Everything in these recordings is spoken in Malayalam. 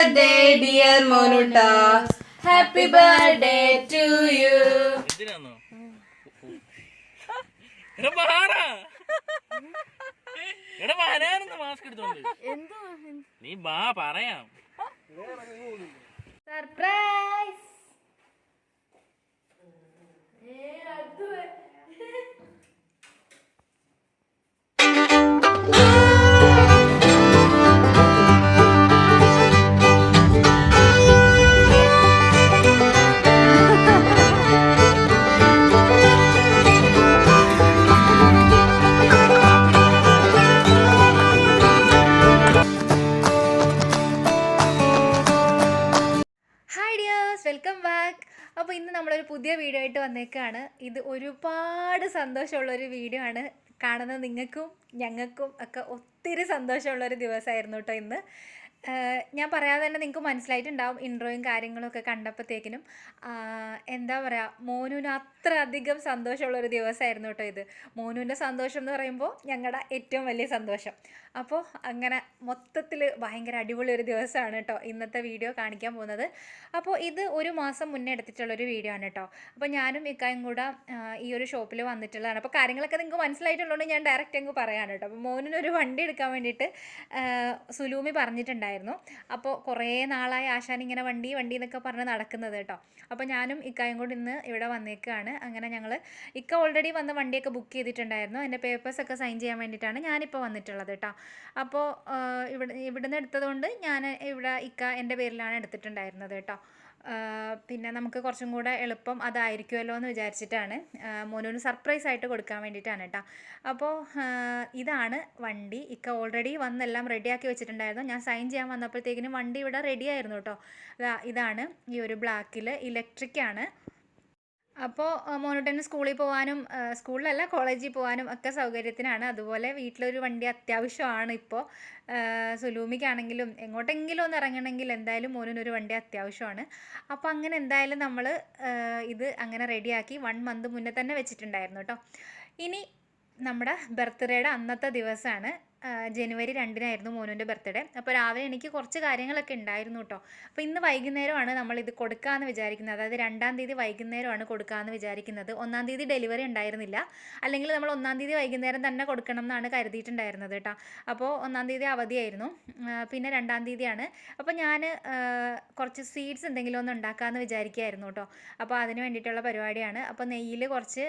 birthday, dear Monuta. Happy birthday to you. എന്തിനാന്നോ? എടാ മാറാ. എടാ വരാനെന്ന് മാസ്ക് എടുത്തോണ്ട്. നീ ബാ പറയാം. സർപ്രൈസ് ഹായ് വന്നേക്കാണ് ഇത് ഒരുപാട് സന്തോഷമുള്ള ഒരു വീഡിയോ ആണ്. കാണുന്ന നിങ്ങൾക്കും ഞങ്ങൾക്കും ഒക്കെ ഒത്തിരി സന്തോഷമുള്ള ഒരു ദിവസമായിരുന്നു കേട്ടോ ഇന്ന്. ഞാൻ പറയാതെ തന്നെ നിങ്ങൾക്ക് മനസ്സിലായിട്ടുണ്ടാവും ഇൻട്രോയും കാര്യങ്ങളൊക്കെ കണ്ടപ്പോഴത്തേക്കിനും. എന്താ പറയുക മോനുവിന് അത്ര അധികം സന്തോഷമുള്ളൊരു ദിവസമായിരുന്നു കേട്ടോ ഇത്. മോനുവിന്റെ സന്തോഷം എന്ന് പറയുമ്പോൾ ഞങ്ങളുടെ ഏറ്റവും വലിയ സന്തോഷം. അപ്പോൾ അങ്ങനെ മൊത്തത്തിൽ ഭയങ്കര അടിപൊളി ഒരു ദിവസമാണ് കേട്ടോ ഇന്നത്തെ വീഡിയോ കാണിക്കാൻ പോകുന്നത്. അപ്പോൾ ഇത് ഒരു മാസം മുന്നേ എടുത്തിട്ടുള്ളൊരു വീഡിയോ ആണ് കേട്ടോ അപ്പോൾ ഞാനും ഇക്കായും കൂടെ ഈ ഒരു ഷോപ്പിൽ വന്നിട്ടുള്ളതാണ്. അപ്പോൾ കാര്യങ്ങളൊക്കെ നിങ്ങൾക്ക് മനസ്സിലായിട്ടുള്ളതുകൊണ്ട് ഞാൻ ഡയറക്റ്റ് അങ്ങ് പറയാണ് കേട്ടോ അപ്പോൾ മോനിനൊരു വണ്ടി എടുക്കാൻ വേണ്ടിയിട്ട് സുലൂമി പറഞ്ഞിട്ടുണ്ടായിരുന്നു. അപ്പോൾ കുറേ നാളായി ആശാൻ ഇങ്ങനെ വണ്ടി വണ്ടി എന്നൊക്കെ പറഞ്ഞ് നടക്കുന്നത് കേട്ടോ അപ്പോൾ ഞാനും ഇക്കായും കൂടി ഇന്ന് ഇവിടെ വന്നേക്കാണ്. അങ്ങനെ ഞങ്ങൾ ഇക്ക ഓൾറെഡി വന്ന വണ്ടിയൊക്കെ ബുക്ക് ചെയ്തിട്ടുണ്ടായിരുന്നു. അതിന്റെ പേപ്പേഴ്സൊക്കെ സൈൻ ചെയ്യാൻ വേണ്ടിയിട്ടാണ് ഞാനിപ്പോൾ വന്നിട്ടുള്ളത് കേട്ടോ അപ്പോൾ ഇവിടെ ഇവിടുന്ന് എടുത്തതുകൊണ്ട് ഞാൻ ഇവിടെ ഇക്ക എന്റെ പേരിലാണ് എടുത്തിട്ടുണ്ടായിരുന്നത് കേട്ടോ. പിന്നെ നമുക്ക് കുറച്ചും കൂടെ എളുപ്പം അതായിരിക്കുമല്ലോ എന്ന് വിചാരിച്ചിട്ടാണ് മോനുവിന് സർപ്രൈസ് ആയിട്ട് കൊടുക്കാൻ വേണ്ടിയിട്ടാണ് കേട്ടോ. അപ്പോൾ ഇതാണ് വണ്ടി. ഇക്ക ഓൾറെഡി വന്നെല്ലാം റെഡിയാക്കി വെച്ചിട്ടുണ്ടായിരുന്നു. ഞാൻ സൈൻ ചെയ്യാൻ വന്നപ്പോഴത്തേക്കിനും വണ്ടി ഇവിടെ റെഡിയായിരുന്നു കേട്ടോ. ഇതാണ് ഈ ഒരു ബ്ലാക്കിൽ ഇലക്ട്രിക് ആണ്. അപ്പോൾ മോനോട്ടന് സ്കൂളിൽ പോകാനും സ്കൂളിലല്ല കോളേജിൽ പോകാനും ഒക്കെ സൗകര്യത്തിനാണ്. അതുപോലെ വീട്ടിലൊരു വണ്ടി അത്യാവശ്യമാണ് ഇപ്പോൾ സുലൂമിക്കാണെങ്കിലും എങ്ങോട്ടെങ്കിലും ഒന്ന് ഇറങ്ങണമെങ്കിൽ എന്തായാലും മോനൊരു വണ്ടി അത്യാവശ്യമാണ്. അപ്പോൾ അങ്ങനെ എന്തായാലും നമ്മൾ ഇത് അങ്ങനെ റെഡിയാക്കി വൺ മന്ത് മുന്നേ തന്നെ വെച്ചിട്ടുണ്ടായിരുന്നു കേട്ടോ ഇനി നമ്മുടെ ബർത്ത്ഡേയുടെ അന്നത്തെ ദിവസമാണ് ജനുവരി രണ്ടിനായിരുന്നു മോനുവിന്റെ ബർത്ത്ഡേ. അപ്പോൾ രാവിലെ എനിക്ക് കുറച്ച് കാര്യങ്ങളൊക്കെ ഉണ്ടായിരുന്നു കേട്ടോ അപ്പോൾ ഇന്ന് വൈകുന്നേരമാണ് നമ്മൾ ഇത് കൊടുക്കാമെന്ന് വിചാരിക്കുന്നത്. അതായത് രണ്ടാം തീയതി വൈകുന്നേരമാണ് കൊടുക്കാമെന്ന് വിചാരിക്കുന്നത്. ഒന്നാം തീയതി ഡെലിവറി ഉണ്ടായിരുന്നില്ല. അല്ലെങ്കിൽ നമ്മൾ ഒന്നാം തീയതി വൈകുന്നേരം തന്നെ കൊടുക്കണം എന്നാണ് കരുതിയിട്ടുണ്ടായിരുന്നത് കേട്ടോ അപ്പോൾ ഒന്നാം തീയതി അവധിയായിരുന്നു. പിന്നെ രണ്ടാം തീയതിയാണ്. അപ്പോൾ ഞാൻ കുറച്ച് സ്വീറ്റ്സ് എന്തെങ്കിലും ഒന്ന് ഉണ്ടാക്കാമെന്ന് വിചാരിക്കുകയായിരുന്നു കേട്ടോ അപ്പോൾ അതിന് വേണ്ടിയിട്ടുള്ള പരിപാടിയാണ്. അപ്പോൾ നെയ്യിൽ കുറച്ച്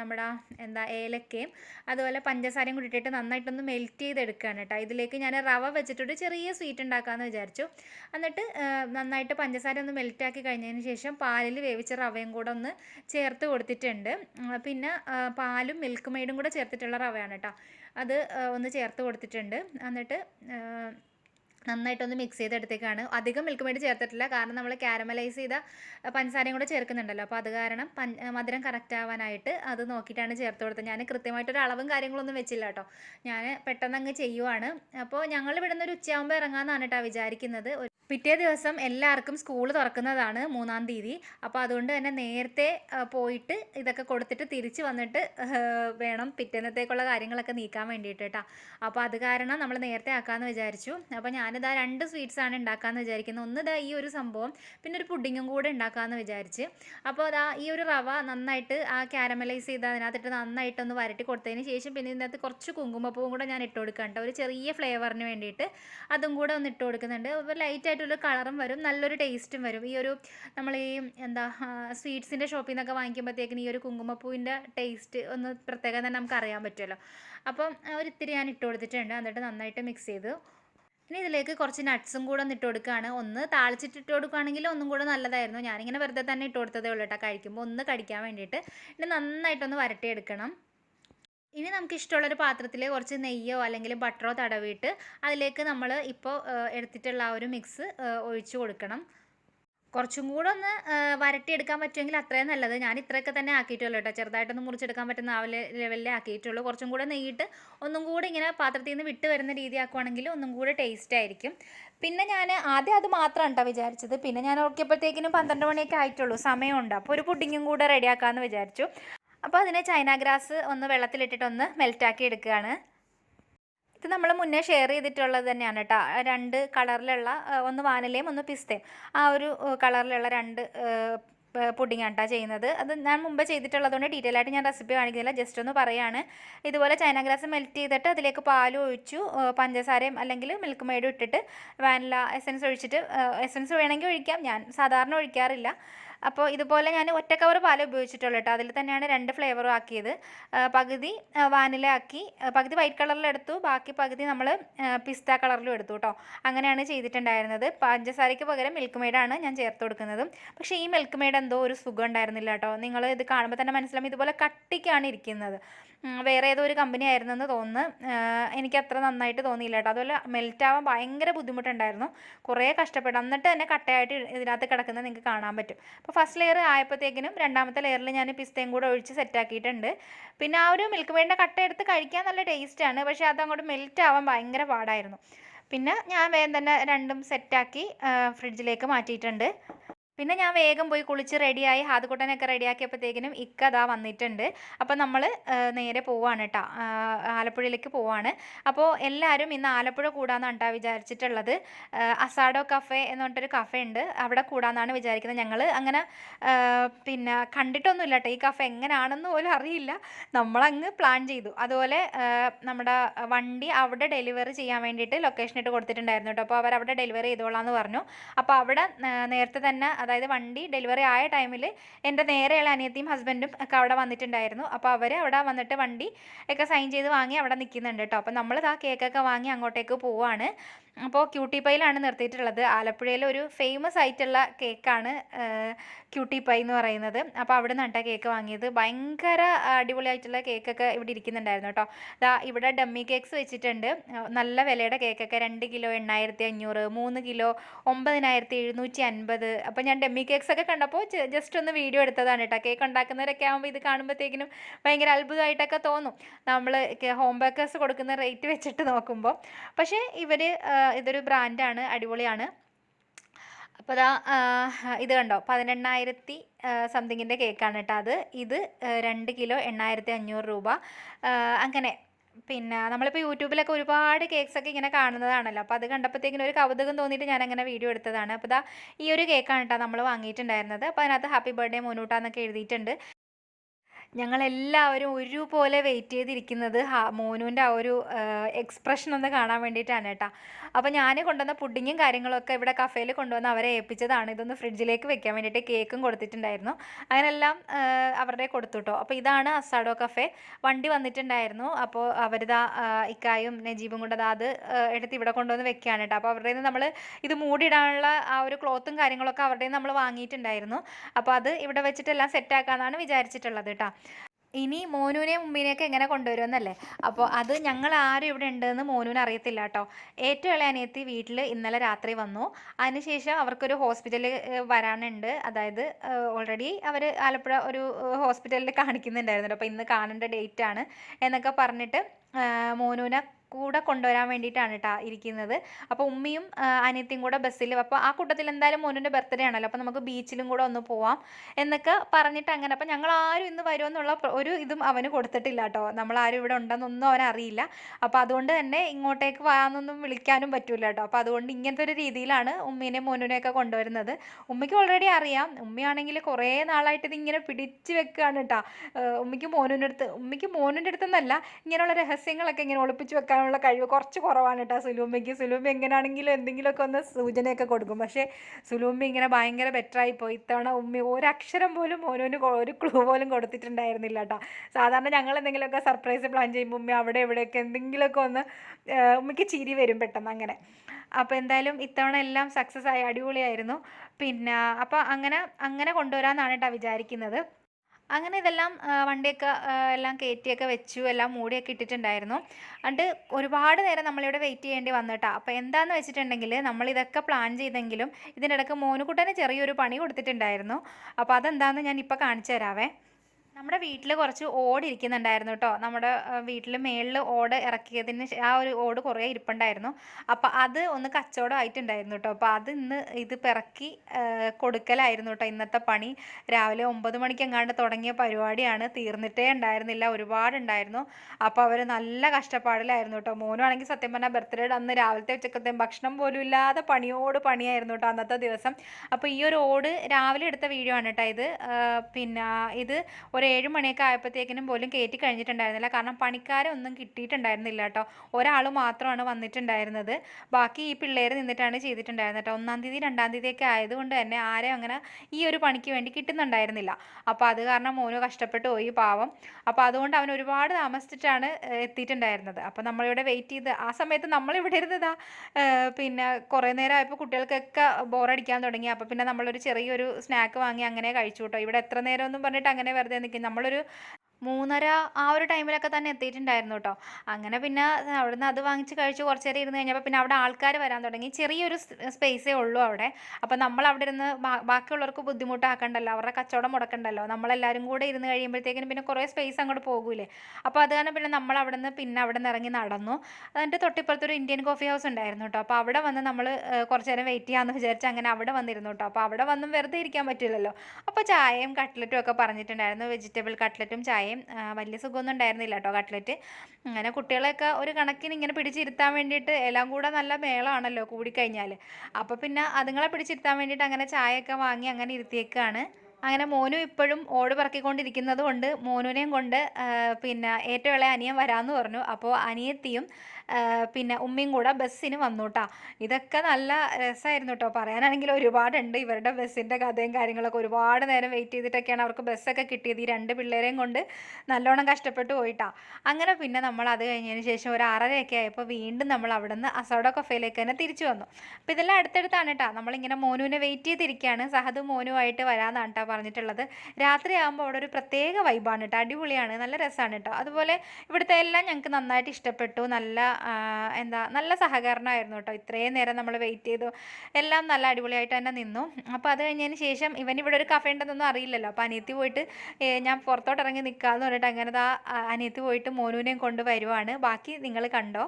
നമ്മുടെ എന്താ ഏലക്കയും അതുപോലെ പഞ്ചസാരയും കൂട്ടിയിട്ട് നന്നായിട്ടൊന്ന് മെൽറ്റ് ചെയ്തെടുക്കുകയാണ് കേട്ടോ. ഇതിലേക്ക് ഞാൻ റവ വെച്ചിട്ടൊരു ചെറിയ സ്വീറ്റ് ഉണ്ടാക്കാമെന്ന് വിചാരിച്ചു. എന്നിട്ട് നന്നായിട്ട് പഞ്ചസാര ഒന്ന് മെൽറ്റാക്കി കഴിഞ്ഞതിന് ശേഷം പാലിൽ വേവിച്ച റവയും കൂടെ ഒന്ന് ചേർത്ത് കൊടുത്തിട്ടുണ്ട്. പിന്നെ പാലും മിൽക്ക് മെയ്ഡും കൂടെ ചേർത്തിട്ടുള്ള റവയാണ് കേട്ടോ. അത് ഒന്ന് ചേർത്ത് കൊടുത്തിട്ടുണ്ട്. എന്നിട്ട് നന്നായിട്ടൊന്ന് മിക്സ് ചെയ്തെടുത്തേക്കാണ്. അധികം മിൽക്ക് മെയ്ഡ് ചേർത്തിട്ടില്ല. കാരണം നമ്മൾ കാരമലൈസ് ചെയ്ത പഞ്ചസാരയും കൂടെ ചേർക്കുന്നുണ്ടല്ലോ. അപ്പോൾ അത് കാരണം മധുരം കറക്റ്റ് ആവാനായിട്ട് അത് നോക്കിയിട്ടാണ് ചേർത്ത് കൊടുത്തത്. ഞാൻ കൃത്യമായിട്ടൊരു അളവും കാര്യങ്ങളൊന്നും വെച്ചില്ല കേട്ടോ. ഞാൻ പെട്ടെന്ന് അങ്ങ് ചെയ്യുവാണ്. അപ്പോൾ ഞങ്ങൾ ഇവിടുന്ന് ഒരു ഉച്ചയാകുമ്പോൾ ഇറങ്ങാമെന്നാണ് കേട്ടോ വിചാരിക്കുന്നത്. പിറ്റേ ദിവസം എല്ലാവർക്കും സ്കൂൾ തുറക്കുന്നതാണ് മൂന്നാം തീയതി. അപ്പോൾ അതുകൊണ്ട് തന്നെ നേരത്തെ പോയിട്ട് ഇതൊക്കെ കൊടുത്തിട്ട് തിരിച്ച് വന്നിട്ട് വേണം പിറ്റേന്നത്തേക്കുള്ള കാര്യങ്ങളൊക്കെ നീക്കാൻ വേണ്ടിയിട്ട് കേട്ടോ അപ്പോൾ അത് കാരണം നമ്മൾ നേരത്തെ ആക്കാമെന്ന് വിചാരിച്ചു. അപ്പോൾ ഞാനിതാ രണ്ട് സ്വീറ്റ്സാണ് ഉണ്ടാക്കാമെന്ന് വിചാരിക്കുന്നത് ഒന്ന് ഇതാ ഈ ഒരു സംഭവം പിന്നെ ഒരു പുഡിങ്ങും കൂടെ ഉണ്ടാക്കാമെന്ന് വിചാരിച്ച്. അപ്പോൾ അതാ ഈ ഒരു റവ നന്നായിട്ട് ആ കാരമലൈസ് ചെയ്ത് അതിനകത്തിട്ട് നന്നായിട്ടൊന്ന് വരട്ടി കൊടുത്തതിന് ശേഷം പിന്നെ ഇതിനകത്ത് കുറച്ച് കുങ്കുമപ്പൂവും കൂടെ ഞാൻ ഇട്ട് കൊടുക്കാം കേട്ടോ ഒരു ചെറിയ ഫ്ലേവറിന് വേണ്ടിയിട്ട് അതും കൂടെ ഒന്ന് ഇട്ട് കൊടുക്കുന്നുണ്ട് ലൈറ്റ് ആയിട്ടുള്ള കളറും വരും നല്ലൊരു ടേസ്റ്റും വരും. ഈ ഒരു നമ്മൾ ഈ എന്താ സ്വീറ്റ്സിന്റെ ഷോപ്പിൽ നിന്നൊക്കെ വാങ്ങിക്കുമ്പോഴത്തേക്കിന് ഈ ഒരു കുങ്കുമപ്പൂവിന്റെ ടേസ്റ്റ് ഒന്ന് പ്രത്യേകം തന്നെ നമുക്ക് അറിയാൻ പറ്റുമല്ലോ അപ്പം ഒരു ഇത്തിരി ഞാൻ ഇട്ട് കൊടുത്തിട്ടുണ്ട് എന്നിട്ട് നന്നായിട്ട് മിക്സ് ചെയ്തു. ഇനി ഇതിലേക്ക് കുറച്ച് നട്ട്സും കൂടെ ഒന്ന് ഇട്ട് കൊടുക്കുകയാണ്. ഒന്ന് താളിച്ചിട്ട് ഇട്ട് കൊടുക്കുകയാണെങ്കിൽ ഒന്നും കൂടെ നല്ലതായിരുന്നു. ഞാനിങ്ങനെ വെറുതെ തന്നെ ഇട്ട് കൊടുത്തതേ ഉള്ളൂ കേട്ടോ കഴിക്കുമ്പോൾ ഒന്ന് കടിക്കാൻ വേണ്ടിയിട്ട്. ഇനി നന്നായിട്ടൊന്ന് വരട്ടിയെടുക്കണം. ഇനി നമുക്ക് ഇഷ്ടമുള്ളൊരു പാത്രത്തിൽ കുറച്ച് നെയ്യോ അല്ലെങ്കിൽ ബട്ടറോ തടവിയിട്ട് അതിലേക്ക് നമ്മൾ ഇപ്പോൾ എടുത്തിട്ടുള്ള ആ ഒരു മിക്സ് ഒഴിച്ചു കൊടുക്കണം. കുറച്ചും കൂടെ ഒന്ന് വരട്ടിയെടുക്കാൻ പറ്റുമെങ്കിൽ അത്രയും നല്ലത്. ഞാൻ ഇത്രയൊക്കെ തന്നെ ആക്കിയിട്ടുള്ളൂ കേട്ടോ. ചെറുതായിട്ടൊന്ന് മുറിച്ചെടുക്കാൻ പറ്റുന്ന ആ ലെവലിലേ ആക്കിയിട്ടുള്ളൂ. കുറച്ചും കൂടെ നെയ്യിട്ട് ഒന്നും കൂടെ ഇങ്ങനെ പാത്രത്തിൽ നിന്ന് വിട്ട് വരുന്ന രീതി ആക്കുവാണെങ്കിൽ ഒന്നും കൂടെ ടേസ്റ്റ് ആയിരിക്കും. പിന്നെ ഞാൻ ആദ്യം അത് മാത്രമാണ് കേട്ടോ വിചാരിച്ചത്. പിന്നെ ഞാൻ ഓർക്കിയപ്പോഴത്തേക്കിനും പന്ത്രണ്ട് മണിയൊക്കെ ആയിട്ടുള്ളൂ. സമയമുണ്ട്. അപ്പോൾ ഒരു പുഡിങ്ങും കൂടെ റെഡിയാക്കാമെന്ന് വിചാരിച്ചു. അപ്പോൾ അതിനെ ചൈന ഗ്രാസ് ഒന്ന് വെള്ളത്തിലിട്ടിട്ടൊന്ന് മെൽറ്റാക്കി എടുക്കുകയാണ്. ഇത് നമ്മൾ മുന്നേ ഷെയർ ചെയ്തിട്ടുള്ളത് തന്നെയാണ് കേട്ടോ. രണ്ട് കളറിലുള്ള ഒന്ന് വാനിലയും ഒന്ന് പിസ്തയും. ആ ഒരു കളറിലുള്ള രണ്ട് പുഡിംഗ് ആണ് കേട്ടോ ചെയ്യുന്നത്. അത് ഞാൻ മുമ്പ് ചെയ്തിട്ടുള്ളതുകൊണ്ട് ഡീറ്റെയിൽ ആയിട്ട് ഞാൻ റെസിപ്പി കാണിക്കുന്നില്ല. ജസ്റ്റ് ഒന്ന് പറയാണ്. ഇതുപോലെ ചൈന ഗ്രാസ് മെൽറ്റ് ചെയ്തിട്ട് അതിലേക്ക് പാലും ഒഴിച്ചു പഞ്ചസാരയും അല്ലെങ്കിൽ മിൽക്ക് മെയ്ഡും ഇട്ടിട്ട് വാനില എസൻസ് ഒഴിച്ചിട്ട് എസൻസ് വേണമെങ്കിൽ ഒഴിക്കാം. ഞാൻ സാധാരണ ഒഴിക്കാറില്ല. അപ്പോൾ ഇതുപോലെ ഞാൻ ഒറ്റ കവർ പാലേ ഉപയോഗിച്ചിട്ടുള്ളൂ കേട്ടോ. അതിൽ തന്നെയാണ് രണ്ട് ഫ്ലേവറും ആക്കിയത്. പകുതി വാനില ആക്കി പകുതി വൈറ്റ് കളറിൽ എടുത്തു. ബാക്കി പകുതി നമ്മൾ പിസ്ത കളറിലും എടുത്തു കേട്ടോ. അങ്ങനെയാണ് ചെയ്തിട്ടുണ്ടായിരുന്നത്. പഞ്ചസാരയ്ക്ക് പകരം മിൽക്ക് മെയ്ഡാണ് ഞാൻ ചേർത്ത് കൊടുക്കുന്നത്. പക്ഷേ ഈ മിൽക്ക് മെയ്ഡ് എന്തോ ഒരു സുഖം ഉണ്ടായിരുന്നില്ല കേട്ടോ. നിങ്ങൾ ഇത് കാണുമ്പോൾ തന്നെ മനസ്സിലാവും ഇതുപോലെ കട്ടിക്കാണ് ഇരിക്കുന്നത്. വേറെ ഏതോ ഒരു കമ്പനി ആയിരുന്നു എന്ന് തോന്നുന്നു. എനിക്ക് അത്ര നന്നായിട്ട് തോന്നിയില്ല കേട്ടോ. അതുപോലെ മെൽറ്റ് ആവാൻ ഭയങ്കര ബുദ്ധിമുട്ടുണ്ടായിരുന്നു. കുറേ കഷ്ടപ്പെട്ടു. എന്നിട്ട് തന്നെ കട്ടയായിട്ട് ഇതിനകത്ത് കിടക്കുന്നത് നിങ്ങൾക്ക് കാണാൻ പറ്റും. ഫസ്റ്റ് ലെയർ ആയപ്പോഴത്തേക്കിനും രണ്ടാമത്തെ ലെയറിൽ ഞാൻ പിസ്തയും കൂടെ ഒഴിച്ച് സെറ്റാക്കിയിട്ടുണ്ട് പിന്നെ ആ ഒരു മിൽക്ക് മെയ്ഡിന്റെ കട്ട എടുത്ത് കഴിക്കാൻ നല്ല ടേസ്റ്റാണ് പക്ഷേ അതങ്ങോട്ട് മെൽറ്റ് ആവാൻ ഭയങ്കര പാടായിരുന്നു. പിന്നെ ഞാൻ വേഗം തന്നെ രണ്ടും സെറ്റാക്കി ഫ്രിഡ്ജിലേക്ക് മാറ്റിയിട്ടുണ്ട്. പിന്നെ ഞാൻ വേഗം പോയി കുളിച്ച് റെഡിയായി ഹാദുക്കുട്ടനൊക്കെ റെഡിയാക്കിയപ്പോഴത്തേക്കിനും ഇക്ക അതാ വന്നിട്ടുണ്ട്. അപ്പോൾ നമ്മൾ നേരെ പോവാണ് കേട്ടോ ആലപ്പുഴയിലേക്ക് പോവാണ്. അപ്പോൾ എല്ലാവരും ഇന്ന് ആലപ്പുഴ കൂടാന്നാണ് കേട്ടോ വിചാരിച്ചിട്ടുള്ളത് അസാഡോ കഫേ എന്ന് പറഞ്ഞിട്ടൊരു കഫേ ഉണ്ട്. അവിടെ കൂടാന്നാണ് വിചാരിക്കുന്നത്. ഞങ്ങൾ അങ്ങനെ പിന്നെ കണ്ടിട്ടൊന്നുമില്ല കേട്ടോ ഈ കഫേ എങ്ങനെയാണെന്ന് പോലും അറിയില്ല. നമ്മളങ്ങ് പ്ലാൻ ചെയ്തു. അതുപോലെ നമ്മുടെ വണ്ടി അവിടെ ഡെലിവറി ചെയ്യാൻ വേണ്ടിയിട്ട് ലൊക്കേഷൻ ഇട്ട് കൊടുത്തിട്ടുണ്ടായിരുന്നു കേട്ടോ അപ്പോൾ അവർ അവിടെ ഡെലിവറി ചെയ്തോളാം എന്ന് പറഞ്ഞു. അപ്പോൾ അവിടെ നേരത്തെ തന്നെ അതായത് വണ്ടി ഡെലിവറി ആയ ടൈമിൽ എന്റെ നേരെയുള്ള അനിയത്തിയും ഹസ്ബൻഡും ഒക്കെ അവിടെ വന്നിട്ടുണ്ടായിരുന്നു. അപ്പോൾ അവർ അവിടെ വന്നിട്ട് വണ്ടി ഒക്കെ സൈൻ ചെയ്ത് വാങ്ങി അവിടെ നിൽക്കുന്നുണ്ട് കേട്ടോ അപ്പോൾ നമ്മൾ ആ കേക്കൊക്കെ വാങ്ങി അങ്ങോട്ടേക്ക് പോവാണ്. അപ്പോൾ ക്യൂട്ടി പൈയിലാണ് നിർത്തിയിട്ടുള്ളത്. ആലപ്പുഴയിലെ ഒരു ഫേമസ് ആയിട്ടുള്ള കേക്കാണ് ക്യൂട്ടി പൈ എന്ന് പറയുന്നത്. അപ്പോൾ അവിടെ നിന്നാണ് കേക്ക് വാങ്ങിയത്. ഭയങ്കര അടിപൊളിയായിട്ടുള്ള കേക്കൊക്കെ ഇവിടെ ഇരിക്കുന്നുണ്ടായിരുന്നു കേട്ടോ അതാ ഇവിടെ ഡമ്മി കേക്ക്സ് വെച്ചിട്ടുണ്ട്. നല്ല വിലയുടെ കേക്കൊക്കെ രണ്ട് കിലോ എണ്ണായിരത്തി അഞ്ഞൂറ് മൂന്ന് കിലോ ഒമ്പതിനായിരത്തി എഴുന്നൂറ്റി അൻപത് അപ്പോൾ ഞാൻ ഡമ്മി കേക്ക്സ് ഒക്കെ കണ്ടപ്പോൾ ജസ്റ്റ് ഒന്ന് വീഡിയോ എടുത്തതാണ് കേട്ടോ കേക്ക് ഉണ്ടാക്കുന്നവരൊക്കെ ആകുമ്പോൾ ഇത് കാണുമ്പോഴത്തേക്കിനും ഭയങ്കര അത്ഭുതമായിട്ടൊക്കെ തോന്നും. നമ്മൾ ഹോം ബേക്കേഴ്സ് കൊടുക്കുന്ന റേറ്റ് വെച്ചിട്ട് നോക്കുമ്പോൾ പക്ഷേ ഇവർ ഇതൊരു ബ്രാൻഡാണ് അടിപൊളിയാണ്. അപ്പോൾ ആ, ഇത് കണ്ടോ? പതിനെണ്ണായിരത്തി സംതിങ്ങിന്റെ കേക്കാണ് കേട്ടോ അത്. ഇത് രണ്ട് കിലോ എണ്ണായിരത്തി അഞ്ഞൂറ് രൂപ അങ്ങനെ. പിന്നെ നമ്മളിപ്പോൾ യൂട്യൂബിലൊക്കെ ഒരുപാട് കേക്ക്സ് ഒക്കെ ഇങ്ങനെ കാണുന്നതാണല്ലോ. അപ്പോൾ അത് കണ്ടപ്പോഴത്തേക്കിനും ഒരു കൗതുകം തോന്നിയിട്ട് ഞാൻ അങ്ങനെ വീഡിയോ എടുത്തതാണ്. അപ്പോൾ ദാ ഈ ഒരു കേക്കാണ് കേട്ടോ നമ്മൾ വാങ്ങിയിട്ടുണ്ടായിരുന്നത്. അപ്പോൾ അതിനകത്ത് ഹാപ്പി ബർത്ത്ഡേ മോനൂട്ടാന്നൊക്കെ എഴുതിയിട്ടുണ്ട്. ഞങ്ങളെല്ലാവരും ഒരുപോലെ വെയിറ്റ് ചെയ്തിരിക്കുന്നത് മോനുവിന്റെ ആ ഒരു എക്സ്പ്രഷൻ ഒന്ന് കാണാൻ വേണ്ടിയിട്ടാണ് കേട്ടോ. അപ്പോൾ ഞാൻ കൊണ്ടുവന്ന പുഡിങ്ങും കാര്യങ്ങളൊക്കെ ഇവിടെ കഫേയിൽ കൊണ്ടുവന്ന് അവരെ ഏൽപ്പിച്ചതാണ്. ഇതൊന്ന് ഫ്രിഡ്ജിലേക്ക് വെക്കാൻ വേണ്ടിയിട്ട് കേക്കും കൊടുത്തിട്ടുണ്ടായിരുന്നു. അങ്ങനെല്ലാം അവരുടെ കൊടുത്തു കേട്ടോ അപ്പോൾ ഇതാണ് അസാഡോ കഫേ വണ്ടി വന്നിട്ടുണ്ടായിരുന്നു. അപ്പോൾ അവരിതാ ഇക്കായും നജീബും കൊണ്ട് അത് ആ, എടുത്ത് ഇവിടെ കൊണ്ടുവന്ന് വെക്കുകയാണ് കേട്ടോ. അപ്പോൾ അവരുടെ നമ്മൾ ഇത് മൂടിയിടാനുള്ള ആ ഒരു ക്ലോത്തും കാര്യങ്ങളൊക്കെ അവരുടെ നമ്മൾ വാങ്ങിയിട്ടുണ്ടായിരുന്നു. അപ്പോൾ അത് ഇവിടെ വെച്ചിട്ടെല്ലാം സെറ്റാക്കാമെന്നാണ് വിചാരിച്ചിട്ടുള്ളത് കേട്ടോ. ഇനി മോനുവിനെയും മുമ്പിനെയൊക്കെ എങ്ങനെ കൊണ്ടുവരുമെന്നല്ലേ? അപ്പോൾ അത് ഞങ്ങൾ ആരും ഇവിടെ ഉണ്ടെന്ന് മോനുവിന് അറിയത്തില്ല കേട്ടോ. ഏറ്റവും ഇളയ അനിയത്തി വീട്ടിൽ ഇന്നലെ രാത്രി വന്നു. അതിനുശേഷം അവർക്കൊരു ഹോസ്പിറ്റലിൽ വരാനുണ്ട്. അതായത് ഓൾറെഡി അവർ ആലപ്പുഴ ഒരു ഹോസ്പിറ്റലിൽ കാണിക്കുന്നുണ്ടായിരുന്നു. അപ്പോൾ ഇന്ന് കാണേണ്ട ഡേറ്റ് ആണ് എന്നൊക്കെ പറഞ്ഞിട്ട് മോനുവിനെ കൂടെ കൊണ്ടുവരാൻ വേണ്ടിയിട്ടാണ് കേട്ടോ ഇരിക്കുന്നത്. അപ്പോൾ ഉമ്മയും അനിയത്തിയും കൂടെ ബസ്സിൽ. അപ്പോൾ ആ കൂട്ടത്തിൽ എന്തായാലും മോനുവിന്റെ ബർത്ത്ഡേ ആണല്ലോ. അപ്പോൾ നമുക്ക് ബീച്ചിലും കൂടെ ഒന്ന് പോവാം എന്നൊക്കെ പറഞ്ഞിട്ട് അങ്ങനെ. അപ്പോൾ ഞങ്ങൾ ആരും ഇന്ന് വരുമെന്നുള്ള ഒരു ഇതും അവന് കൊടുത്തിട്ടില്ല കേട്ടോ നമ്മളാരും ഇവിടെ ഉണ്ടെന്നൊന്നും അവൻ അറിയില്ല. അപ്പോൾ അതുകൊണ്ട് തന്നെ ഇങ്ങോട്ടേക്ക് വാന്നൊന്നും വിളിക്കാനും പറ്റില്ല കേട്ടോ അപ്പോൾ അതുകൊണ്ട് ഇങ്ങനത്തെ ഒരു രീതിയിലാണ് ഉമ്മീനെ മോനുവിനെയൊക്കെ കൊണ്ടുവരുന്നത്. ഉമ്മയ്ക്ക് ഓൾറെഡി അറിയാം. ഉമ്മയാണെങ്കിൽ കുറേ നാളായിട്ട് ഇത് ഇങ്ങനെ പിടിച്ച് വെക്കുകയാണ് കേട്ടോ ഉമ്മയ്ക്ക് മോനുവിന്റെ അടുത്ത് ഉമ്മയ്ക്ക് മോനുവിന്റെ അടുത്തെന്നല്ല ഇങ്ങനെയുള്ള രഹസ്യങ്ങളൊക്കെ ഇങ്ങനെ ഒളിപ്പിച്ച് വെക്കാനുള്ള കഴിവ് കുറച്ച് കുറവാണ് കേട്ടോ. സുലൂമ്മയ്ക്ക് സുലൂമ്മ എങ്ങനെയാണെങ്കിലും എന്തെങ്കിലുമൊക്കെ ഒന്ന് സൂചനയൊക്കെ കൊടുക്കും. പക്ഷേ സുലൂമ്മ ഇങ്ങനെ ഭയങ്കര ബെറ്ററായി പോയി ഇത്തവണ ഉമ്മ ഒരക്ഷരം പോലും മോനോന് ഒരു ക്ലൂ പോലും കൊടുത്തിട്ടുണ്ടായിരുന്നില്ല കേട്ടോ. സാധാരണ ഞങ്ങൾ എന്തെങ്കിലുമൊക്കെ സർപ്രൈസ് പ്ലാൻ ചെയ്യുമ്പോൾ ഉമ്മ അവിടെ ഇവിടെയൊക്കെ എന്തെങ്കിലുമൊക്കെ ഒന്ന് ഉമ്മയ്ക്ക് ചിരി വരും പെട്ടെന്ന് അങ്ങനെ. അപ്പോൾ എന്തായാലും ഇത്തവണ എല്ലാം സക്സസ് ആയി അടിപൊളിയായിരുന്നു. പിന്നെ അപ്പോൾ അങ്ങനെ അങ്ങനെ കൊണ്ടുവരാമെന്നാണ് കേട്ടോ വിചാരിക്കുന്നത്. അങ്ങനെ ഇതെല്ലാം വണ്ടിയൊക്കെ എല്ലാം കയറ്റിയൊക്കെ വെച്ചു എല്ലാം മൂടിയൊക്കെ ഇട്ടിട്ടുണ്ടായിരുന്നു. അണ്ട് ഒരുപാട് നേരം നമ്മളിവിടെ വെയിറ്റ് ചെയ്യേണ്ടി വന്നു കേട്ടോ അപ്പോൾ എന്താണെന്ന് വെച്ചിട്ടുണ്ടെങ്കിൽ നമ്മൾ ഇതൊക്കെ പ്ലാൻ ചെയ്തെങ്കിലും ഇതിനിടയ്ക്ക് മോനുകുട്ടന് ചെറിയൊരു പണി കൊടുത്തിട്ടുണ്ടായിരുന്നു. അപ്പോൾ അതെന്താണെന്ന് ഞാൻ ഇപ്പോൾ കാണിച്ചു തരാവേ. നമ്മുടെ വീട്ടിൽ കുറച്ച് ഓട് ഇരിക്കുന്നുണ്ടായിരുന്നു കേട്ടോ നമ്മുടെ വീട്ടിൽ മേളിൽ ഓട് ഇറക്കിയതിന് ആ ഒരു ഓട് കുറേ ഇരിപ്പുണ്ടായിരുന്നു. അപ്പോൾ അത് ഒന്ന് കച്ചവടം ആയിട്ടുണ്ടായിരുന്നു കേട്ടോ അപ്പോൾ അത് ഇന്ന് ഇത് പിറക്കി കൊടുക്കലായിരുന്നു കേട്ടോ ഇന്നത്തെ പണി. രാവിലെ ഒമ്പത് മണിക്ക് എങ്ങാണ്ട് തുടങ്ങിയ പരിപാടിയാണ്. തീർന്നിട്ടേ ഉണ്ടായിരുന്നില്ല. ഒരുപാടുണ്ടായിരുന്നു. അപ്പോൾ അവർ നല്ല കഷ്ടപ്പാടിലായിരുന്നു കേട്ടോ മോനാണെങ്കിൽ സത്യം പറഞ്ഞാൽ ബർത്ത്ഡേയുടെ അന്ന് രാവിലത്തെ ഉച്ചക്കത്തെ ഭക്ഷണം പോലും ഇല്ലാതെ പണിയോട് പണിയായിരുന്നു കേട്ടോ അന്നത്തെ ദിവസം. അപ്പോൾ ഈ ഒരു ഓട് രാവിലെ എടുത്ത വീഡിയോ ആണ് കേട്ടോ ഇത്. പിന്നെ ഇത് ഒരു ഏഴ് മണിയൊക്കെ ആയപ്പോഴത്തേക്കിനും പോലും കയറ്റി കഴിഞ്ഞിട്ടുണ്ടായിരുന്നില്ല. കാരണം പണിക്കാരെ ഒന്നും കിട്ടിയിട്ടുണ്ടായിരുന്നില്ല കേട്ടോ ഒരാൾ മാത്രമാണ് വന്നിട്ടുണ്ടായിരുന്നത്. ബാക്കി ഈ പിള്ളേർ നിന്നിട്ടാണ് ചെയ്തിട്ടുണ്ടായിരുന്നത് കേട്ടോ ഒന്നാം തീയതി രണ്ടാം തീയതിയൊക്കെ ആയതുകൊണ്ട് തന്നെ ആരെയും അങ്ങനെ ഈ ഒരു പണിക്ക് വേണ്ടി കിട്ടുന്നുണ്ടായിരുന്നില്ല. അപ്പോൾ അത് കാരണം മോനു കഷ്ടപ്പെട്ടു പോയി പാവം. അപ്പോൾ അതുകൊണ്ട് അവൻ ഒരുപാട് താമസിച്ചിട്ടാണ് എത്തിയിട്ടുണ്ടായിരുന്നത്. അപ്പോൾ നമ്മളിവിടെ വെയിറ്റ് ചെയ്ത് ആ സമയത്ത് നമ്മളിവിടെ ഇരുന്നതാ. പിന്നെ കുറേ നേരം ആയപ്പോൾ കുട്ടികൾക്കൊക്കെ ബോറടിക്കാൻ തുടങ്ങി. അപ്പോൾ പിന്നെ നമ്മളൊരു ചെറിയൊരു സ്നാക്ക് വാങ്ങി അങ്ങനെ കഴിച്ചു കേട്ടോ ഇവിടെ എത്ര നേരം ഒന്നും പറഞ്ഞിട്ട് അങ്ങനെ വെറുതെ നമ്മളൊരു മൂന്നര ആ ഒരു ടൈമിലൊക്കെ തന്നെ എത്തിയിട്ടുണ്ടായിരുന്നു കേട്ടോ. അങ്ങനെ പിന്നെ അവിടുന്ന് അത് വാങ്ങിച്ച് കഴിച്ച് കുറച്ച് നേരം ഇരുന്ന് കഴിഞ്ഞപ്പോൾ പിന്നെ അവിടെ ആൾക്കാർ വരാൻ തുടങ്ങി. ചെറിയൊരു സ്പേസേ ഉള്ളൂ അവിടെ. അപ്പോൾ നമ്മൾ അവിടെ ഇരുന്ന് ബാക്കിയുള്ളവർക്ക് ബുദ്ധിമുട്ടാക്കണ്ടല്ലോ അവരുടെ കച്ചവടം മുടക്കണ്ടല്ലോ. നമ്മളെല്ലാവരും കൂടെ ഇരുന്ന് കഴിയുമ്പോഴത്തേക്കിനും പിന്നെ കുറേ സ്പേസ് അങ്ങോട്ട് പോകൂലേ. അപ്പോൾ അത് കാരണം പിന്നെ നമ്മൾ അവിടെ നിന്ന് പിന്നെ അവിടെ നിന്ന് ഇറങ്ങി നടന്നു. അതിന്റെ തൊട്ടിപ്പുറത്തൊരു ഇന്ത്യൻ കോഫി ഹൗസ് ഉണ്ടായിരുന്നു കേട്ടോ. അപ്പോൾ അവിടെ വന്ന് നമ്മൾ കുറച്ച് നേരം വെയിറ്റ് ചെയ്യാമെന്ന് വിചാരിച്ച് അങ്ങനെ അവിടെ വന്നിരുന്നു കേട്ടോ. അപ്പോൾ അവിടെ വന്നും വെറുതെ ഇരിക്കാൻ പറ്റില്ലല്ലോ. അപ്പോൾ ചായയും കട്ട്ലറ്റും ഒക്കെ പറഞ്ഞിട്ടുണ്ടായിരുന്നു. വെജിറ്റബിൾ കട്ട്ലറ്റും ചായയും ആ, വലിയ സുഖമൊന്നും ഉണ്ടായിരുന്നില്ല കേട്ടോ കട്ട്ലറ്റ്. അങ്ങനെ കുട്ടികളെയൊക്കെ ഒരു കണക്കിന് ഇങ്ങനെ പിടിച്ചിരുത്താൻ വേണ്ടിയിട്ട് എല്ലാം കൂടെ നല്ല മേളമാണല്ലോ കൂടിക്കഴിഞ്ഞാൽ അപ്പോൾ പിന്നെ അതുങ്ങളെ പിടിച്ചിരുത്താൻ വേണ്ടിയിട്ട് അങ്ങനെ ചായയൊക്കെ വാങ്ങി അങ്ങനെ ഇരുത്തിയേക്കാണ്. അങ്ങനെ മോനും ഇപ്പോഴും ഓട് പറക്കിക്കൊണ്ടിരിക്കുന്നത് കൊണ്ട് മോനുവിനെയും കൊണ്ട് പിന്നെ ഏറ്റവും ഇളയ അനിയൻ വരാമെന്ന് പറഞ്ഞു. അപ്പോൾ അനിയത്തിയും പിന്നെ ഉമ്മയും കൂടെ ബസ്സിന് വന്നു ഇതൊക്കെ നല്ല രസമായിരുന്നു കേട്ടോ പറയാനാണെങ്കിൽ ഒരുപാടുണ്ട്. ഇവരുടെ ബസ്സിന്റെ കഥയും കാര്യങ്ങളൊക്കെ ഒരുപാട് നേരം വെയിറ്റ് ചെയ്തിട്ടൊക്കെയാണ് അവർക്ക് ബസ്സൊക്കെ കിട്ടിയത്. ഈ രണ്ട് പിള്ളേരെയും കൊണ്ട് നല്ലോണം കഷ്ടപ്പെട്ട് പോയിട്ടാ. അങ്ങനെ പിന്നെ നമ്മൾ അത് കഴിഞ്ഞതിന് ശേഷം ഒരു ആറരയൊക്കെ ആയപ്പോൾ വീണ്ടും നമ്മൾ അവിടെ നിന്ന് അസോഡ കഫേയിലേക്ക് തന്നെ തിരിച്ചു വന്നു. അപ്പോൾ ഇതെല്ലാം അടുത്തടുത്താണ് കേട്ടോ നമ്മളിങ്ങനെ മോനുവിനെ വെയിറ്റ് ചെയ്തിരിക്കുകയാണ്. സഹദ് മോനുമായിട്ട് വരാമെന്നാണ് കേട്ടോ പറഞ്ഞിട്ടുള്ളത്. രാത്രിയാകുമ്പോൾ അവിടെ ഒരു പ്രത്യേക വൈബാണ് കേട്ടോ അടിപൊളിയാണ്. നല്ല രസമാണ് കേട്ടോ അതുപോലെ ഇവിടുത്തെ എല്ലാം ഞങ്ങൾക്ക് നന്നായിട്ട് ഇഷ്ടപ്പെട്ടു. നല്ല എന്താ നല്ല സഹകരണമായിരുന്നു കേട്ടോ. ഇത്രയും നേരം നമ്മൾ വെയിറ്റ് ചെയ്തു. എല്ലാം നല്ല അടിപൊളിയായിട്ട് തന്നെ നിന്നു. അപ്പോൾ അത് കഴിഞ്ഞതിന് ശേഷം ഇവൻ ഇവിടെ ഒരു കഫേ ഉണ്ടെന്നൊന്നും അറിയില്ലല്ലോ. അപ്പോൾ അനിയത്തി പോയിട്ട് ഞാൻ പുറത്തോട്ട് ഇറങ്ങി നിൽക്കാമെന്ന് പറഞ്ഞിട്ട് അങ്ങനെ ആ, അനിയത്തി പോയിട്ട് മോനുവിനെയും കൊണ്ട് വരുവാണ്. ബാക്കി നിങ്ങൾ കണ്ടോ?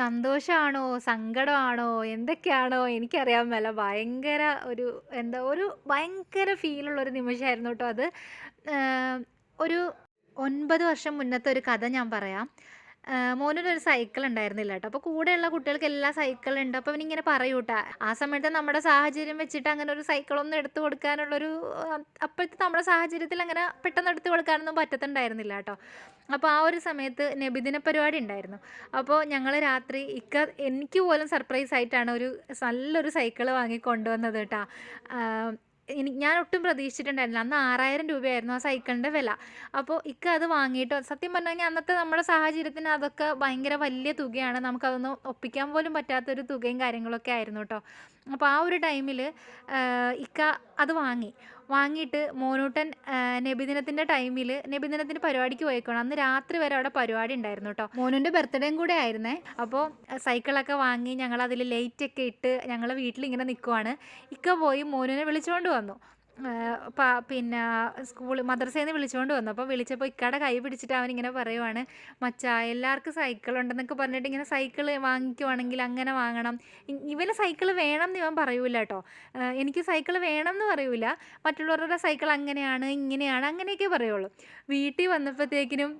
സന്തോഷമാണോ സങ്കടമാണോ? എന്തൊക്കെയാണോ? എനിക്കറിയാൻ മേല. ഭയങ്കര ഒരു എന്താ ഒരു ഭയങ്കര ഫീലുള്ള ഒരു നിമിഷമായിരുന്നു കേട്ടോ അത്. ഒരു ഒൻപത് വർഷം മുന്നത്തെ ഒരു കഥ ഞാൻ പറയാം. മോനൊരു സൈക്കിൾ ഉണ്ടായിരുന്നില്ല കേട്ടോ അപ്പോൾ കൂടെയുള്ള കുട്ടികൾക്ക് എല്ലാ സൈക്കിൾ ഉണ്ട്. അപ്പോൾ അവനിങ്ങനെ പറയൂട്ട ആ സമയത്ത് നമ്മുടെ സാഹചര്യം വെച്ചിട്ട് അങ്ങനെ ഒരു സൈക്കിളൊന്നും എടുത്തു കൊടുക്കാനുള്ള ഒരു അപ്പോഴത്തെ നമ്മുടെ സാഹചര്യത്തിൽ അങ്ങനെ പെട്ടെന്ന് എടുത്തു കൊടുക്കാനൊന്നും പറ്റത്തുണ്ടായിരുന്നില്ല കേട്ടോ അപ്പോൾ ആ ഒരു സമയത്ത് നബിദിന പരിപാടി ഉണ്ടായിരുന്നു. അപ്പോൾ ഞങ്ങൾ രാത്രി ഇക്ക എനിക്ക് പോലും സർപ്രൈസ് ആയിട്ടാണ് ഒരു നല്ലൊരു സൈക്കിൾ വാങ്ങി കൊണ്ടുവന്നത് കേട്ടോ എനിക്ക് ഞാൻ ഒട്ടും പ്രതീക്ഷിച്ചിട്ടുണ്ടായിരുന്നില്ല. അന്ന് ആറായിരം രൂപയായിരുന്നു ആ സൈക്കിളിന്റെ വില. അപ്പോൾ ഇക്ക അത് വാങ്ങിയിട്ട് സത്യം പറഞ്ഞു കഴിഞ്ഞാൽ അന്നത്തെ നമ്മുടെ സാഹചര്യത്തിന് അതൊക്കെ ഭയങ്കര വലിയ തുകയാണ്. നമുക്കതൊന്നും ഒപ്പിക്കാൻ പോലും പറ്റാത്തൊരു തുകയും കാര്യങ്ങളൊക്കെ ആയിരുന്നു കേട്ടോ. അപ്പോൾ ആ ഒരു ടൈമിൽ ഇക്ക അത് വാങ്ങി. വാങ്ങിയിട്ട് മോനൂട്ടൻ നബിദിനത്തിന്റെ ടൈമിൽ നബിദിനത്തിന് പരിപാടിക്ക് പോയിക്കോണം അന്ന് രാത്രി വരെ അവിടെ പരിപാടി ഉണ്ടായിരുന്നു കേട്ടോ മോനുന്റെ ബർത്ത്ഡേയും കൂടെ ആയിരുന്നേ? അപ്പോൾ സൈക്കിളൊക്കെ വാങ്ങി ഞങ്ങൾ അതിൽ ലൈറ്റൊക്കെ ഇട്ട് ഞങ്ങൾ വീട്ടിലിങ്ങനെ നിൽക്കുവാണ് ഇക്ക പോയി മോനുവിനെ വിളിച്ചുകൊണ്ട് വന്നു. പിന്നെ സ്കൂൾ മദ്രസയിൽ നിന്ന് വിളിച്ചുകൊണ്ട് വന്നു. അപ്പോൾ വിളിച്ചപ്പോൾ ഇക്കയുടെ കൈ പിടിച്ചിട്ട് അവൻ ഇങ്ങനെ പറയുവാണ് മച്ചാ എല്ലാവർക്കും സൈക്കിൾ ഉണ്ടെന്നൊക്കെ പറഞ്ഞിട്ട് ഇങ്ങനെ സൈക്കിൾ വാങ്ങിക്കുവാണെങ്കിൽ അങ്ങനെ വാങ്ങണം. ഇവന് സൈക്കിൾ വേണം എന്ന് ഇവൻ പറയൂല കേട്ടോ എനിക്ക് സൈക്കിൾ വേണം എന്ന് പറയൂല. മറ്റുള്ളവരുടെ സൈക്കിൾ അങ്ങനെയാണ് ഇങ്ങനെയാണ് അങ്ങനെയൊക്കെ പറയുള്ളൂ. വീട്ടിൽ വന്നപ്പോഴത്തേക്കിനും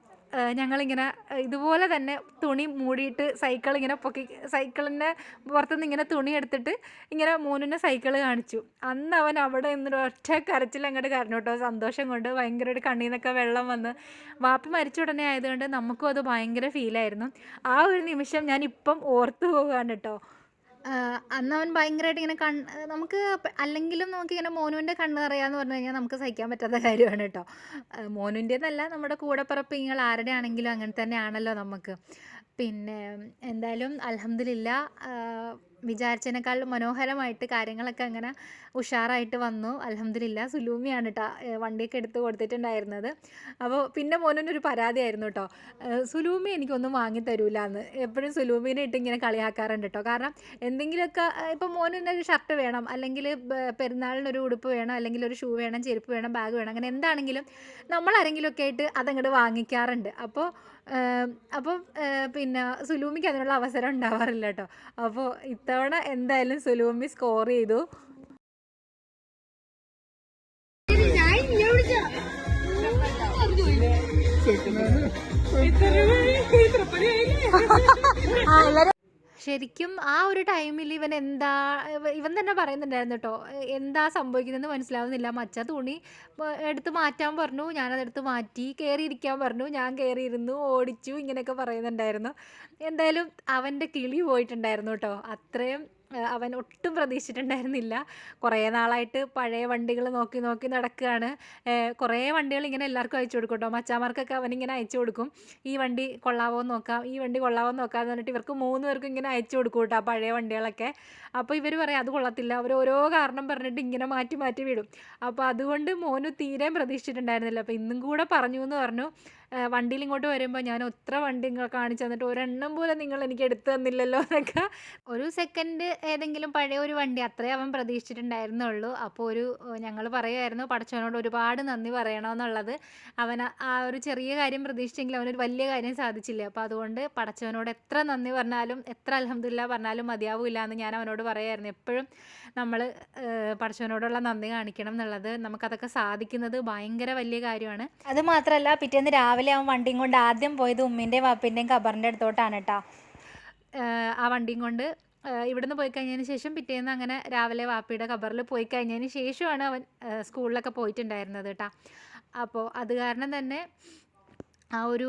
ഞങ്ങളിങ്ങനെ ഇതുപോലെ തന്നെ തുണി മൂടിയിട്ട് സൈക്കിൾ ഇങ്ങനെ പൊക്കി സൈക്കിളിന്റെ പുറത്തുനിന്ന് ഇങ്ങനെ തുണി എടുത്തിട്ട് ഇങ്ങനെ മോനുനെ സൈക്കിൾ കാണിച്ചു. അന്ന് അവൻ അവിടെ നിന്നൊരു ഒറ്റ കരച്ചിൽ അങ്ങോട്ട് കരഞ്ഞു കേട്ടോ. സന്തോഷം കൊണ്ട് ഭയങ്കര ഒരു കണ്ണിൽ നിന്നൊക്കെ വെള്ളം വന്ന്. വാപ്പി മരിച്ച ഉടനെ ആയതുകൊണ്ട് നമുക്കും അത് ഭയങ്കര ഫീലായിരുന്നു ആ ഒരു നിമിഷം ഞാൻ ഇപ്പം ഓർത്തു പോവുകയാണ് കേട്ടോ. അന്ന് അവൻ ഭയങ്കരമായിട്ട് ഇങ്ങനെ കൺ നമുക്ക് അല്ലെങ്കിലും നമുക്ക് ഇങ്ങനെ മോനുവിന്റെ കണ്ണ് നിറയാന്ന് പറഞ്ഞു കഴിഞ്ഞാൽ നമുക്ക് സഹിക്കാൻ പറ്റാത്ത കാര്യമാണ് കേട്ടോ. മോനുവിന്റെന്നല്ല നമ്മുടെ കൂടെപ്പിറപ്പിങ്ങൾ ആരുടെ ആണെങ്കിലും അങ്ങനെ തന്നെയാണല്ലോ നമുക്ക്. പിന്നെ എന്തായാലും അലഹമില്ല വിചാരിച്ചതിനേക്കാൾ മനോഹരമായിട്ട് കാര്യങ്ങളൊക്കെ അങ്ങനെ ഉഷാറായിട്ട് വന്നു. അലഹമില്ല സുലൂമിയാണ് കേട്ടോ വണ്ടിയൊക്കെ എടുത്ത് കൊടുത്തിട്ടുണ്ടായിരുന്നത്. അപ്പോൾ പിന്നെ മോനൊരു പരാതിയായിരുന്നു കേട്ടോ സുലൂമി എനിക്കൊന്നും വാങ്ങി തരൂല എന്ന് എപ്പോഴും സുലൂമിനെ ഇട്ട് ഇങ്ങനെ കളിയാക്കാറുണ്ട് കേട്ടോ കാരണം എന്തെങ്കിലുമൊക്കെ ഇപ്പോൾ മോനിന് ഒരു ഷർട്ട് വേണം അല്ലെങ്കിൽ പെരുന്നാളിനൊരു ഉടുപ്പ് വേണം അല്ലെങ്കിൽ ഒരു ഷൂ വേണം ചെരുപ്പ് വേണം ബാഗ് വേണം അങ്ങനെ എന്താണെങ്കിലും നമ്മൾ ആരെങ്കിലുമൊക്കെ ആയിട്ട് അതങ്ങോട്ട് വാങ്ങിക്കാറുണ്ട്. അപ്പോൾ അപ്പോൾ പിന്നെ സുലൂമിക്ക് അതിനുള്ള അവസരം ഉണ്ടാവാറില്ല കേട്ടോ അപ്പോൾ ഇത്തവണ എന്തായാലും സുലൂമി സ്കോർ ചെയ്തു. ശരിക്കും ആ ഒരു ടൈമിൽ ഇവൻ എന്താ ഇവൻ തന്നെ പറയുന്നുണ്ടായിരുന്നു കേട്ടോ എന്താ സംഭവിക്കുന്നതെന്ന് മനസ്സിലാവുന്നില്ല. മച്ച തുണി എടുത്ത് മാറ്റാൻ പറഞ്ഞു. ഞാനതെടുത്ത് മാറ്റി കയറിയിരിക്കാൻ പറഞ്ഞു. ഞാൻ കയറിയിരുന്നു ഓടിച്ചു ഇങ്ങനെയൊക്കെ പറയുന്നുണ്ടായിരുന്നു. എന്തായാലും അവന്റെ കിളി പോയിട്ടുണ്ടായിരുന്നു കേട്ടോ അത്രയും അവൻ ഒട്ടും പ്രതീക്ഷിച്ചിട്ടുണ്ടായിരുന്നില്ല. കുറേ നാളായിട്ട് പഴയ വണ്ടികൾ നോക്കി നോക്കി നടക്കുകയാണ്. കുറേ വണ്ടികൾ ഇങ്ങനെ എല്ലാവർക്കും അയച്ചു കൊടുക്കും കേട്ടോ. മച്ചാമാർക്കൊക്കെ അവനിങ്ങനെ അയച്ചു കൊടുക്കും. ഈ വണ്ടി കൊള്ളാവോ നോക്കാം ഈ വണ്ടി കൊള്ളാവോ നോക്കാം എന്ന് പറഞ്ഞിട്ട് ഇവർക്ക് മൂന്ന് പേർക്കും ഇങ്ങനെ അയച്ചു കൊടുക്കും കേട്ടോ പഴയ വണ്ടികളൊക്കെ. അപ്പോൾ ഇവർ പറയും അത് കൊള്ളത്തില്ല. അവർ ഓരോ കാരണം പറഞ്ഞിട്ട് ഇങ്ങനെ മാറ്റി മാറ്റി വിടും. അപ്പോൾ അതുകൊണ്ട് മോനു തീരെ പ്രതീക്ഷിച്ചിട്ടുണ്ടായിരുന്നില്ല. അപ്പോൾ ഇന്നും കൂടെ പറഞ്ഞു എന്ന് പറഞ്ഞു. വണ്ടിയിൽ ഇങ്ങോട്ട് വരുമ്പോൾ ഞാൻ ഒത്ര വണ്ടി കാണിച്ചു തന്നിട്ട് ഒരെണ്ണം പോലും നിങ്ങൾ എനിക്ക് എടുത്തു തന്നില്ലല്ലോ എന്നൊക്കെ. ഒരു സെക്കൻഡ് ഏതെങ്കിലും പഴയ ഒരു വണ്ടി അത്രേ അവൻ പ്രതീക്ഷിച്ചിട്ടുണ്ടായിരുന്നുള്ളൂ. അപ്പോൾ ഒരു ഞങ്ങൾ പറയുമായിരുന്നു പടച്ചവനോട് ഒരുപാട് നന്ദി പറയണമെന്നുള്ളത് അവൻ ആ- ആ ഒരു ചെറിയ കാര്യം പ്രതീക്ഷിച്ചെങ്കിൽ അവനൊരു വലിയ കാര്യം സാധിച്ചില്ല. അപ്പോൾ അതുകൊണ്ട് പടച്ചവനോട് എത്ര നന്ദി പറഞ്ഞാലും എത്ര അലഹമില്ല പറഞ്ഞാലും മതിയാവില്ല എന്ന് ഞാൻ അവനോട് പറയായിരുന്നു എപ്പോഴും നമ്മൾ പടച്ചവനോടുള്ള നന്ദി കാണിക്കണം എന്നുള്ളത് നമുക്കതൊക്കെ സാധിക്കുന്നത് ഭയങ്കര വലിയ കാര്യമാണ്. അത് മാത്രമല്ല പിറ്റേന്ന് രാവിലെ അവൻ വണ്ടിയും കൊണ്ട് ആദ്യം പോയത് ഉമ്മിന്റെയും വാപ്പിന്റെയും ഖബറിന്റെ അടുത്തോട്ടാണ് കേട്ടോ. ആ വണ്ടിയും കൊണ്ട് ഇവിടുന്ന് പോയി കഴിഞ്ഞതിന് ശേഷം പിറ്റേന്ന് അങ്ങനെ രാവിലെ വാപ്പിയുടെ ഖബറിൽ പോയി കഴിഞ്ഞതിന് ശേഷമാണ് അവൻ സ്കൂളിലൊക്കെ പോയിട്ടുണ്ടായിരുന്നത് കേട്ടോ. അപ്പോൾ അത് കാരണം തന്നെ ആ ഒരു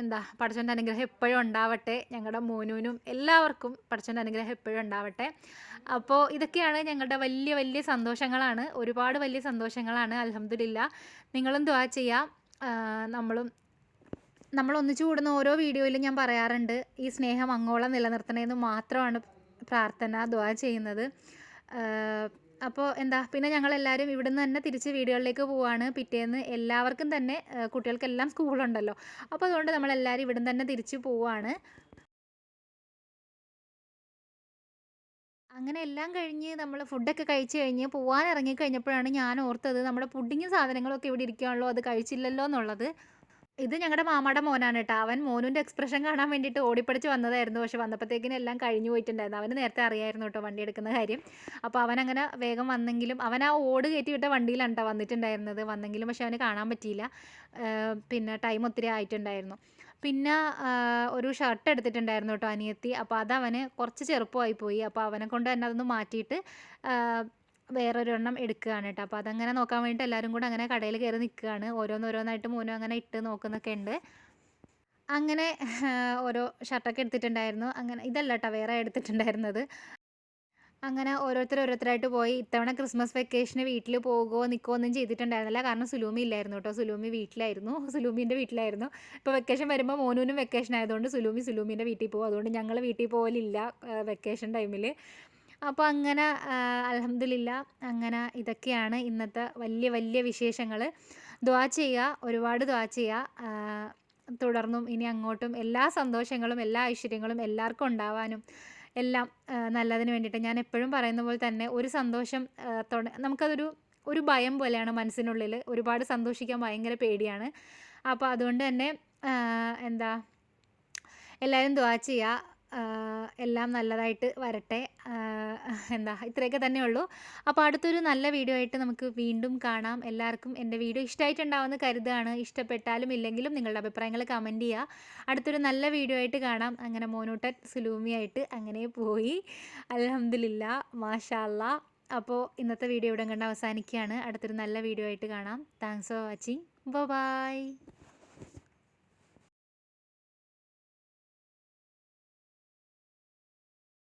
എന്താ പടച്ചോന്റെ അനുഗ്രഹം എപ്പോഴും ഉണ്ടാവട്ടെ. ഞങ്ങളുടെ മോനൂനും എല്ലാവർക്കും പടച്ചോന്റെ അനുഗ്രഹം എപ്പോഴും ഉണ്ടാവട്ടെ. അപ്പോൾ ഇതൊക്കെയാണ് ഞങ്ങളുടെ വലിയ വലിയ സന്തോഷങ്ങളാണ്. ഒരുപാട് വലിയ സന്തോഷങ്ങളാണ്. അലഹമ്മദില്ല നിങ്ങളും ദ്വാ ചെയ്യാം. നമ്മളും നമ്മൾ ഒന്നിച്ചു കൂടുന്ന ഓരോ വീഡിയോയിലും ഞാൻ പറയാറുണ്ട് ഈ സ്നേഹം അങ്ങോളം നിലനിർത്തണമെന്ന് മാത്രമാണ് പ്രാർത്ഥന ദ്വാ ചെയ്യുന്നത്. അപ്പോൾ എന്താ പിന്നെ ഞങ്ങളെല്ലാവരും ഇവിടുന്ന് തന്നെ തിരിച്ച് വീടുകളിലേക്ക് പോവാണ്. പിറ്റേന്ന് എല്ലാവർക്കും തന്നെ കുട്ടികൾക്കെല്ലാം സ്കൂളുണ്ടല്ലോ. അപ്പോൾ അതുകൊണ്ട് നമ്മളെല്ലാവരും ഇവിടുന്ന് തന്നെ തിരിച്ച് പോവാണ്. അങ്ങനെ എല്ലാം കഴിഞ്ഞ് നമ്മൾ ഫുഡൊക്കെ കഴിച്ച് കഴിഞ്ഞ് പോകാൻ ഇറങ്ങി കഴിഞ്ഞപ്പോഴാണ് ഞാൻ ഓർത്തത് നമ്മുടെ പുഡിങ്ങും സാധനങ്ങളൊക്കെ ഇവിടെ ഇരിക്കുകയാണല്ലോ അത് കഴിച്ചില്ലല്ലോ എന്നുള്ളത്. ഇത് ഞങ്ങളുടെ മാമയുടെ മോനാണ് കേട്ടോ. അവൻ മോനുന്റെ എക്സ്പ്രഷൻ കാണാൻ വേണ്ടിയിട്ട് ഓടിപ്പടിച്ച് വന്നതായിരുന്നു. പക്ഷെ വന്നപ്പോഴത്തേക്കിനും എല്ലാം കഴിഞ്ഞു പോയിട്ടുണ്ടായിരുന്നു. അവന് നേരത്തെ അറിയായിരുന്നു കേട്ടോ വണ്ടി എടുക്കുന്ന കാര്യം. അപ്പോൾ അവൻ അങ്ങനെ വേഗം വന്നെങ്കിലും അവൻ ആ ഓട് കയറ്റി വിട്ട വണ്ടിയിലാണ് കേട്ടോ വന്നിട്ടുണ്ടായിരുന്നത്. വന്നെങ്കിലും പക്ഷെ അവന് കാണാൻ പറ്റിയില്ല. പിന്നെ ടൈം ഒത്തിരി ആയിട്ടുണ്ടായിരുന്നു. പിന്നെ ഒരു ഷർട്ട് എടുത്തിട്ടുണ്ടായിരുന്നു കേട്ടോ അനിയത്തി. അപ്പോൾ അതവന് കുറച്ച് ചെറുപ്പമായി പോയി. അപ്പോൾ അവനെ കൊണ്ട് തന്നെ അതൊന്ന് മാറ്റിയിട്ട് വേറൊരെണ്ണം എടുക്കുകയാണ് കേട്ടോ. അപ്പോൾ അതങ്ങനെ നോക്കാൻ വേണ്ടിയിട്ട് എല്ലാവരും കൂടെ അങ്ങനെ കടയിൽ കയറി നിൽക്കുകയാണ്. ഓരോന്നോരോന്നായിട്ട് മോനും അങ്ങനെ ഇട്ട് നോക്കുന്നൊക്കെ ഉണ്ട്. അങ്ങനെ ഓരോ ഷർട്ടൊക്കെ എടുത്തിട്ടുണ്ടായിരുന്നു. അങ്ങനെ ഇതല്ല കേട്ടോ വേറെ എടുത്തിട്ടുണ്ടായിരുന്നത്. അങ്ങനെ ഓരോരുത്തർ ഓരോരുത്തരായിട്ട് പോയി. ഇത്തവണ ക്രിസ്മസ് വെക്കേഷന് വീട്ടിൽ പോകുകയോ നിൽക്കുകയോ ഒന്നും ചെയ്തിട്ടുണ്ടായിരുന്നില്ല. കാരണം സുലൂമി ഇല്ലായിരുന്നു കേട്ടോ. സുലൂമി വീട്ടിലായിരുന്നു. സുലൂമിന്റെ വീട്ടിലായിരുന്നു. ഇപ്പോൾ വെക്കേഷൻ വരുമ്പോൾ മോനൂനും വെക്കേഷൻ ആയതുകൊണ്ട് സുലൂമി സുലൂമിന്റെ വീട്ടിൽ പോകും. അതുകൊണ്ട് ഞങ്ങൾ വീട്ടിൽ പോകലില്ല വെക്കേഷൻ ടൈമിൽ അപ്പോൾ അങ്ങനെ അലഹമില്ല അങ്ങനെ ഇതൊക്കെയാണ് ഇന്നത്തെ വലിയ വലിയ വിശേഷങ്ങൾ ദ്വാ ചെയ്യുക ഒരുപാട് ദ്വാ ചെയ്യുക തുടർന്നും ഇനി അങ്ങോട്ടും എല്ലാ സന്തോഷങ്ങളും എല്ലാ ഐശ്വര്യങ്ങളും എല്ലാവർക്കും ഉണ്ടാവാനും എല്ലാം നല്ലതിന് വേണ്ടിയിട്ട്. ഞാൻ എപ്പോഴും പറയുന്ന പോലെ തന്നെ ഒരു സന്തോഷം നമുക്കതൊരു ഒരു ഭയം പോലെയാണ് മനസ്സിനുള്ളിൽ. ഒരുപാട് സന്തോഷിക്കാൻ ഭയങ്കര പേടിയാണ്. അപ്പോൾ അതുകൊണ്ട് തന്നെ എന്താ എല്ലാവരും ദ്വാ ചെയ്യുക. എല്ലാം നല്ലതായിട്ട് വരട്ടെ. എന്താ ഇത്രയൊക്കെ തന്നെ ഉള്ളൂ. അപ്പോൾ അടുത്തൊരു നല്ല വീഡിയോ ആയിട്ട് നമുക്ക് വീണ്ടും കാണാം. എല്ലാവർക്കും എന്റെ വീഡിയോ ഇഷ്ടമായിട്ടുണ്ടാവുമെന്ന് കരുതുകയാണ്. ഇഷ്ടപ്പെട്ടാലും ഇല്ലെങ്കിലും നിങ്ങളുടെ അഭിപ്രായങ്ങൾ കമന്റ് ചെയ്യുക. അടുത്തൊരു നല്ല വീഡിയോ ആയിട്ട് കാണാം. അങ്ങനെ മോനൂട്ടൻ സുലൂമിയായിട്ട് അങ്ങനെ പോയി. അലഹമില്ല മാഷാല്ല അപ്പോൾ ഇന്നത്തെ വീഡിയോ ഇവിടെ കണ്ട് അവസാനിക്കുകയാണ്. അടുത്തൊരു നല്ല വീഡിയോ ആയിട്ട് കാണാം. Thanks for watching. ബൈ.